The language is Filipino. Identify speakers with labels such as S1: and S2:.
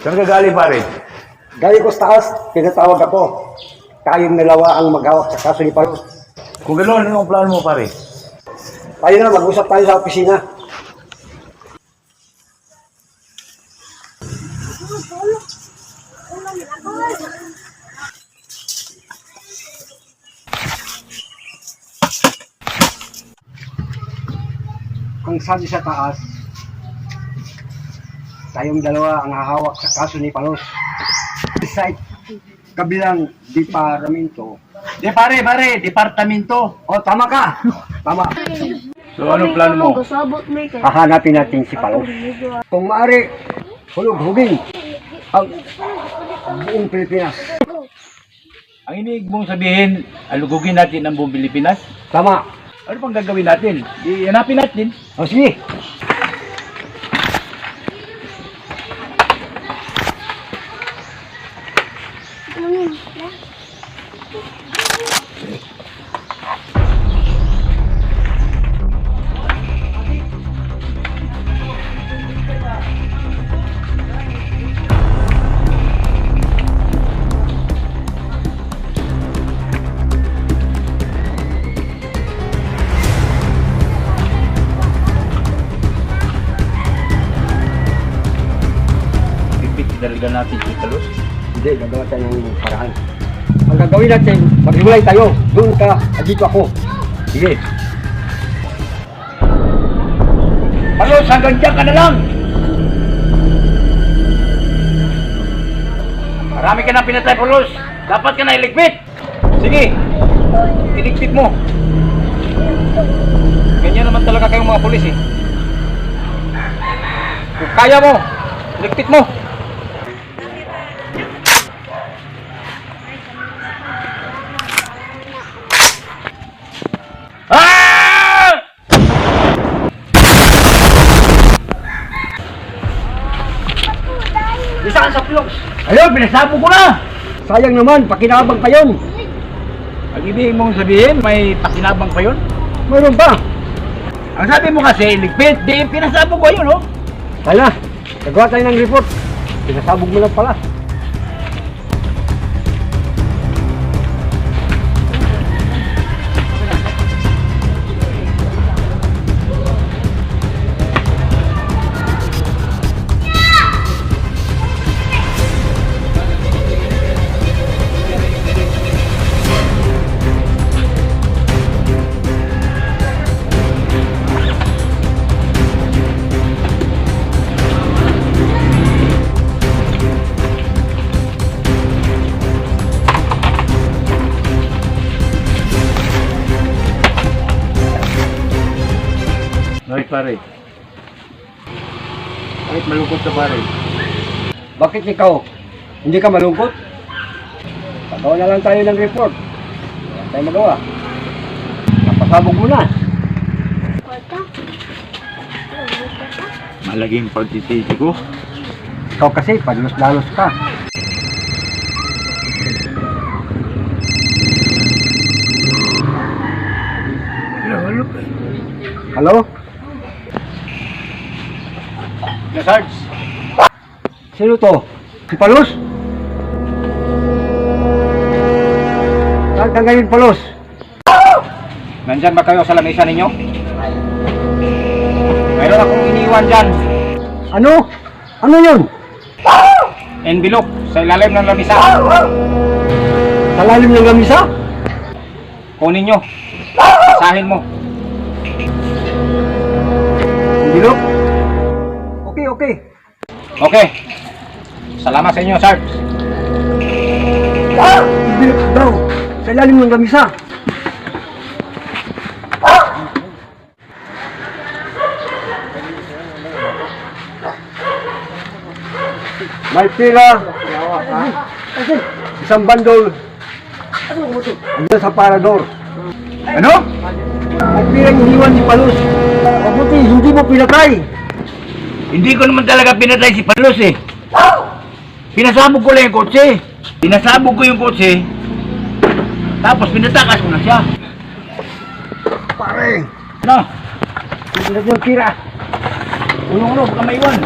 S1: Saan ka galing pare?
S2: Galing ko sa taas, pinatawag ako. Tayong dalawa ang maghawak sa kaso ni Palos.
S1: Kung gano'n, ano ang plano mo pare?
S2: Tayo na, mag-usap tayo sa opisina. Ang sabi sa taas, tayong dalawa ang hahawak sa kaso ni Palos. Sa kabilang departamento.
S3: Di pare, pare, departamento.
S2: O, tama ka! Tama.
S1: So, anong plano mo?
S2: Hahanapin natin si Palos. Kung maaari, hulog-hugin ang buong Pilipinas.
S3: Ang iniig mong sabihin, alugugin natin ang buong Pilipinas.
S2: Tama.
S3: Ano pang gagawin natin? Di hanapin natin.
S2: O sige.
S3: Talaga natin si Palos.
S2: Hindi, gagawa tayo ng paraan. Ang gagawin natin, maghiwalay tayo. Doon ka, at dito ako.
S3: Sige. Palos, hanggang dyan ka na lang! Marami ka na pinatay, Palos. Dapat ka na iligpit. Sige, iligpit mo. Ganyan naman talaga kayong mga pulis eh. Kung kaya mo, iligpit mo. Bisa ka sa pilok. Ayun, pinasabo ko na.
S2: Sayang naman, pakinabang pa yun.
S3: Ang ibig mong sabihin, may pakinabang pa yun?
S2: Mayroon pa.
S3: Ang sabi mo kasi, ligpit, di pinasabo ko yun, oh.
S2: Kaya, gagawa tayo ng report. Pinasabog mo lang pala.
S1: Ay pare. Kahit malungkot ka pare.
S2: Bakit ikaw? Hindi ka malungkot? Pagawa na lang tayo ng report. Wala tayo magawa. Napasabog mo na.
S1: Malaging pagtitisi ko.
S2: Ikaw kasi, padalos-dalos ka. Hello?
S3: Na, Sarge.
S2: Sino to? Si Palos? Saan ka ngayon, Palos?
S3: Nandyan ba kayo sa lamesa ninyo? Mayroon akong iniwan dyan.
S2: Ano? Ano yun?
S3: Envelope sa ilalim ng lamesa.
S2: Sa lalim ng lamisa?
S3: Kunin nyo. Basahin mo.
S2: Bilog? Okay, okay.
S3: Salamat sa inyo, Sarge.
S2: Bilog daw. Sa ilalim ng lamisa. May pila. Isang bandol. Andun sa parador.
S3: Ano?
S2: May pila iniwan ni Palos. Mabuti, hindi mo pinatay.
S3: Hindi ko naman talaga pinatay si Palos eh. Pinasabog ko lang yung kotse. Pinasabog ko yung kotse. Tapos pinatakas ko na siya.
S2: Pare,
S3: Ano?
S2: na yung tira.
S3: Ulo-ulo, baka maiwan.